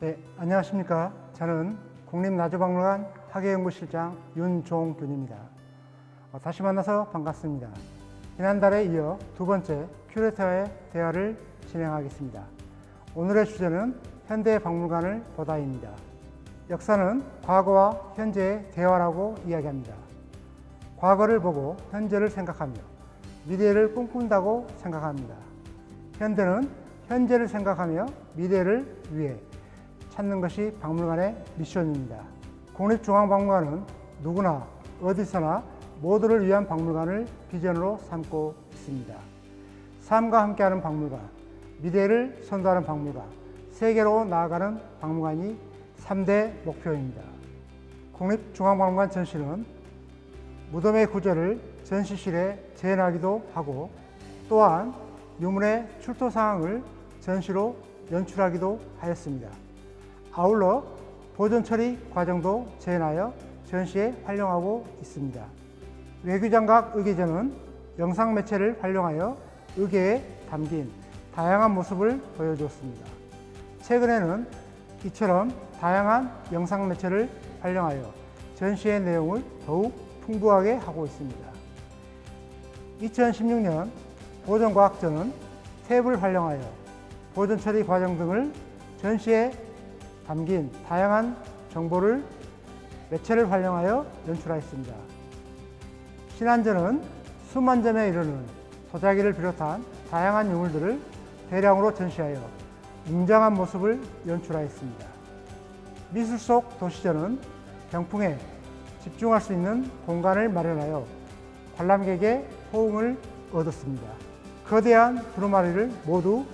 네, 안녕하십니까. 저는 국립나주박물관 학예연구실장 윤종균입니다. 어, 다시 만나서 반갑습니다. 지난달에 이어 두 번째 큐레이터와의 대화를 진행하겠습니다. 오늘의 주제는 현대 박물관을 보다입니다. 역사는 과거와 현재의 대화라고 이야기합니다. 과거를 보고 현재를 생각하며 미래를 꿈꾼다고 생각합니다. 현대는 현재를 생각하며 미래를 위해 찾는 것이 박물관의 미션입니다. 국립중앙박물관은 누구나 어디서나 모두를 위한 박물관을 비전으로 삼고 있습니다. 삶과 함께하는 박물관, 미래를 선도하는 박물관, 세계로 나아가는 박물관이 3대 목표입니다. 국립중앙박물관 전시는 무덤의 구조를 전시실에 재현하기도 하고 또한 유물의 출토 상황을 전시로 연출하기도 하였습니다. 아울러 보존 처리 과정도 재현하여 전시에 활용하고 있습니다. 외교장각 의계전은 영상 매체를 활용하여 의계에 담긴 다양한 모습을 보여주었습니다. 최근에는 이처럼 다양한 영상 매체를 활용하여 전시의 내용을 더욱 풍부하게 하고 있습니다. 2016년 보존과학전은 탭을 활용하여 보존 처리 과정 등을 전시에 담긴 다양한 정보를 매체를 활용하여 연출하였습니다. 신안전은 수만 점에 이르는 도자기를 비롯한 다양한 유물들을 대량으로 전시하여 웅장한 모습을 연출하였습니다. 미술 속 도시전은 병풍에 집중할 수 있는 공간을 마련하여 관람객의 호응을 얻었습니다. 거대한 두루마리를 모두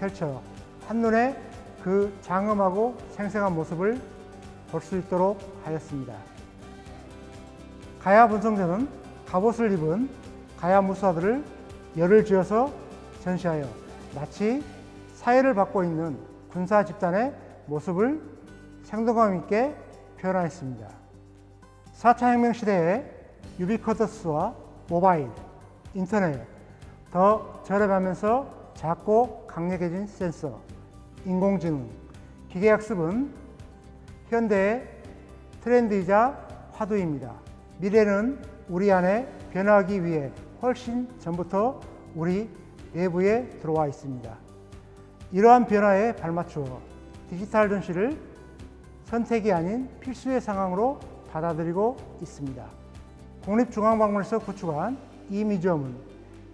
펼쳐 한눈에 그 장엄하고 생생한 모습을 볼 수 있도록 하였습니다. 가야 분성전은 갑옷을 입은 가야 무사들을 열을 지어서 전시하여 마치 사회를 받고 있는 군사 집단의 모습을 생동감 있게 표현하였습니다. 4차 혁명 시대에 유비쿼터스와 모바일, 인터넷, 더 저렴하면서 작고 강력해진 센서, 인공지능, 기계학습은 현대의 트렌드이자 화두입니다. 미래는 우리 안에 변화하기 위해 훨씬 전부터 우리 내부에 들어와 있습니다. 이러한 변화에 발맞추어 디지털 전시를 선택이 아닌 필수의 상황으로 받아들이고 있습니다. 국립중앙박물관에서 구축한 이 뮤지엄은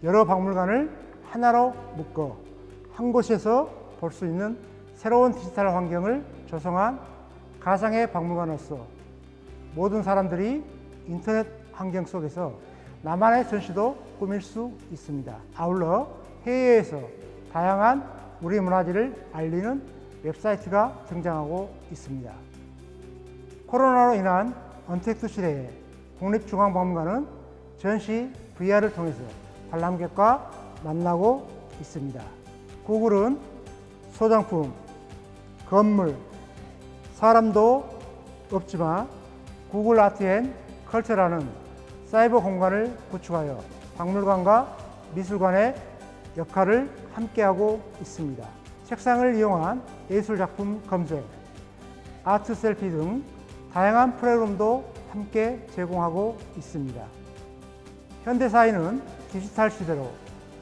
여러 박물관을 하나로 묶어 한 곳에서 볼 수 있는 새로운 디지털 환경을 조성한 가상의 박물관으로서 모든 사람들이 인터넷 환경 속에서 나만의 전시도 꾸밀 수 있습니다. 아울러 해외에서 다양한 우리 문화재를 알리는 웹사이트가 등장하고 있습니다. 코로나로 인한 언택트 시대에 국립중앙박물관은 전시 VR을 통해서 관람객과 만나고 있습니다. 구글은 소장품, 건물, 사람도 없지만 구글 아트 앤 컬처라는 사이버 공간을 구축하여 박물관과 미술관의 역할을 함께하고 있습니다. 책상을 이용한 예술 작품 검색, 아트 셀피 등 다양한 프로그램도 함께 제공하고 있습니다. 현대 사회는 디지털 시대로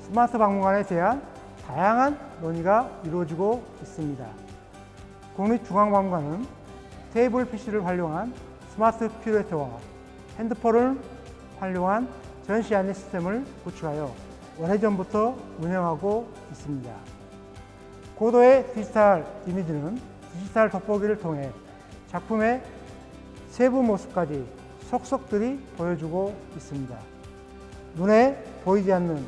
스마트 박물관에 대한 다양한 논의가 이루어지고 있습니다. 국립중앙박물관은 테이블 PC를 활용한 스마트 큐레이터와 핸드폰을 활용한 전시 안내 시스템을 구축하여 오래전부터 운영하고 있습니다. 고도의 디지털 이미지는 디지털 돋보기를 통해 작품의 세부 모습까지 속속들이 보여주고 있습니다. 눈에 보이지 않는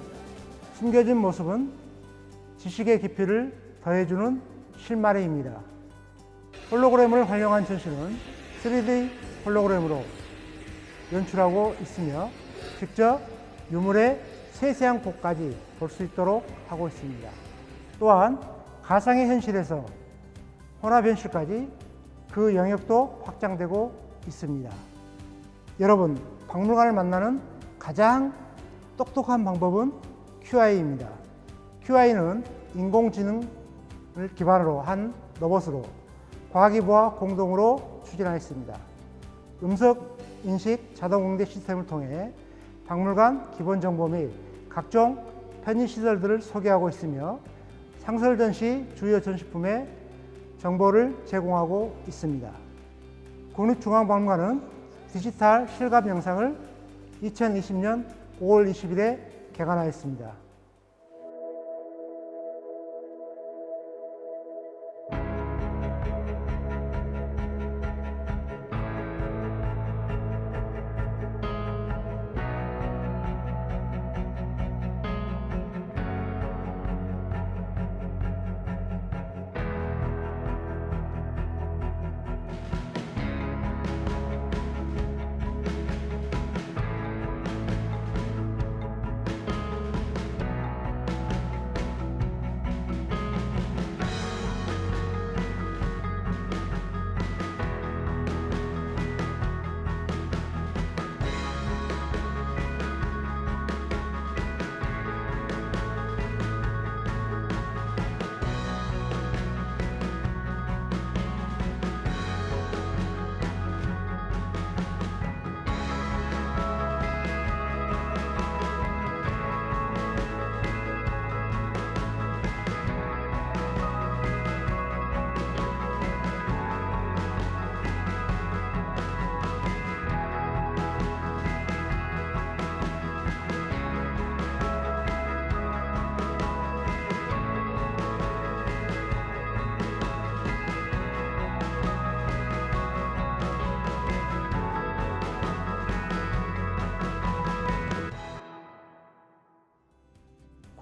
숨겨진 모습은 지식의 깊이를 더해주는 실마리입니다. 홀로그램을 활용한 전시는 3D 홀로그램으로 연출하고 있으며 직접 유물의 세세한 곳까지 볼 수 있도록 하고 있습니다. 또한 가상의 현실에서 혼합 현실까지 그 영역도 확장되고 있습니다. 여러분, 박물관을 만나는 가장 똑똑한 방법은 QI입니다. QI는 인공지능을 기반으로 한 로봇으로 과기부와 공동으로 추진하였습니다. 음성 인식 자동 응대 시스템을 통해 박물관 기본 정보 및 각종 편의 시설들을 소개하고 있으며 상설 전시 주요 전시품의 정보를 제공하고 있습니다. 국립중앙박물관은 디지털 실감 영상을 2020년 5월 20일에 개관하였습니다.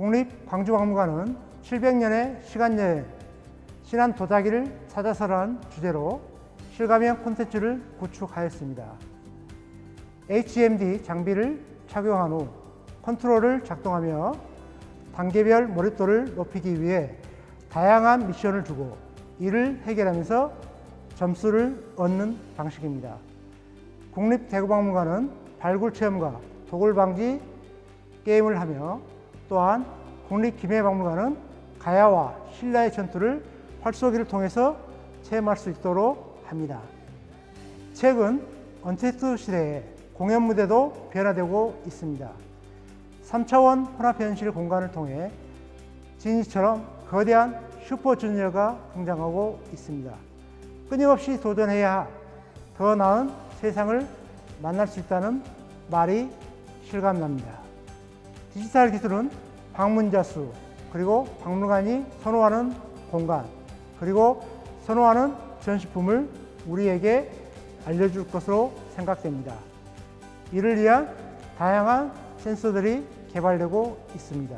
국립광주박물관은 700년의 시간여행, 신안 도자기를 찾아서라는 주제로 실감형 콘텐츠를 구축하였습니다. HMD 장비를 착용한 후 컨트롤을 작동하며 단계별 몰입도를 높이기 위해 다양한 미션을 주고 이를 해결하면서 점수를 얻는 방식입니다. 국립대구박물관은 발굴 체험과 도굴 방지 게임을 하며 또한 국립기계박물관은 가야와 신라의 전투를 활쏘기를 통해서 체험할 수 있도록 합니다. 최근 언택트 시대에 공연 무대도 변화되고 있습니다. 3차원 혼합 현실 공간을 통해 진이처럼 거대한 슈퍼주니어가 등장하고 있습니다. 끊임없이 도전해야 더 나은 세상을 만날 수 있다는 말이 실감납니다. 디지털 기술은 방문자 수, 그리고 박물관이 선호하는 공간, 그리고 선호하는 전시품을 우리에게 알려줄 것으로 생각됩니다. 이를 위한 다양한 센서들이 개발되고 있습니다.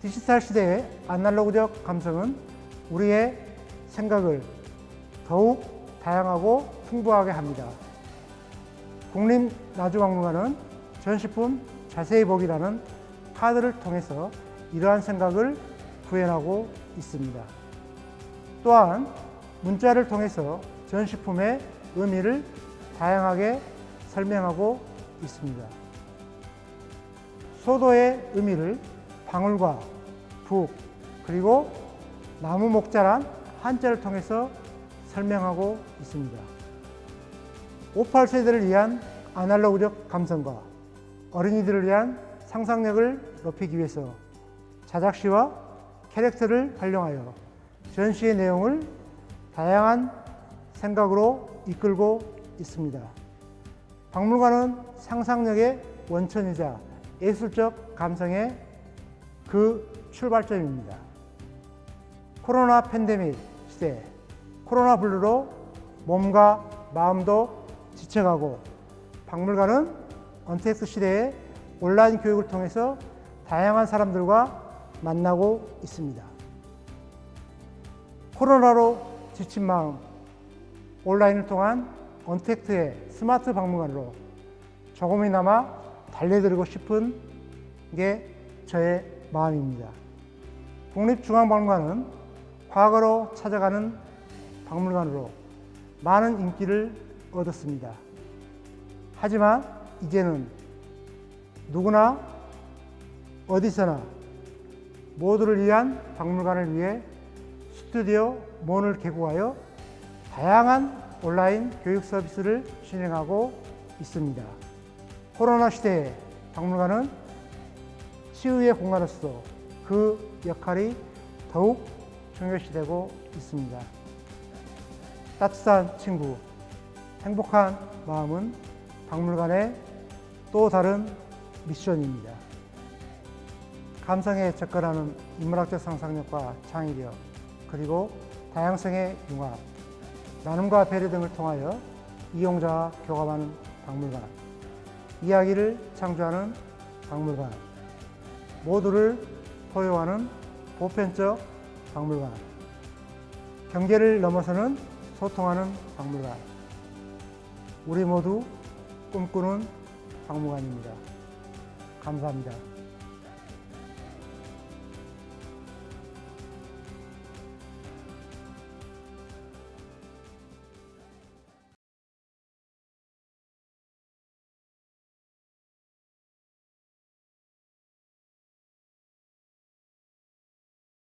디지털 시대의 아날로그적 감성은 우리의 생각을 더욱 다양하고 풍부하게 합니다. 국립나주박물관은 전시품 자세히 보기라는 카드를 통해서 이러한 생각을 구현하고 있습니다. 또한 문자를 통해서 전시품의 의미를 다양하게 설명하고 있습니다. 소도의 의미를 방울과 북 그리고 나무 목자란 한자를 통해서 설명하고 있습니다. 58세대를 위한 아날로그적 감성과 어린이들을 위한 상상력을 높이기 위해서 자작시와 캐릭터를 활용하여 전시의 내용을 다양한 생각으로 이끌고 있습니다. 박물관은 상상력의 원천이자 예술적 감성의 그 출발점입니다. 코로나 팬데믹 시대, 코로나 블루로 몸과 마음도 지쳐가고 박물관은 언택트 시대에 온라인 교육을 통해서 다양한 사람들과 만나고 있습니다. 코로나로 지친 마음, 온라인을 통한 언택트의 스마트 박물관으로 조금이나마 달래드리고 싶은 게 저의 마음입니다. 국립중앙박물관은 과거로 찾아가는 박물관으로 많은 인기를 얻었습니다. 하지만 이제는 누구나 어디서나 모두를 위한 박물관을 위해 스튜디오 문을 개국하여 다양한 온라인 교육 서비스를 진행하고 있습니다. 코로나 시대에 박물관은 치유의 공간으로서 그 역할이 더욱 중요시되고 있습니다. 따뜻한 친구, 행복한 마음은 박물관의 또 다른 미션입니다. 감성에 접근하는 인문학적 상상력과 창의력, 그리고 다양성의 융합, 나눔과 배려 등을 통하여 이용자와 교감하는 박물관, 이야기를 창조하는 박물관, 모두를 포용하는 보편적 박물관, 경계를 넘어서는 소통하는 박물관, 우리 모두 꿈꾸는 박물관입니다. 감사합니다.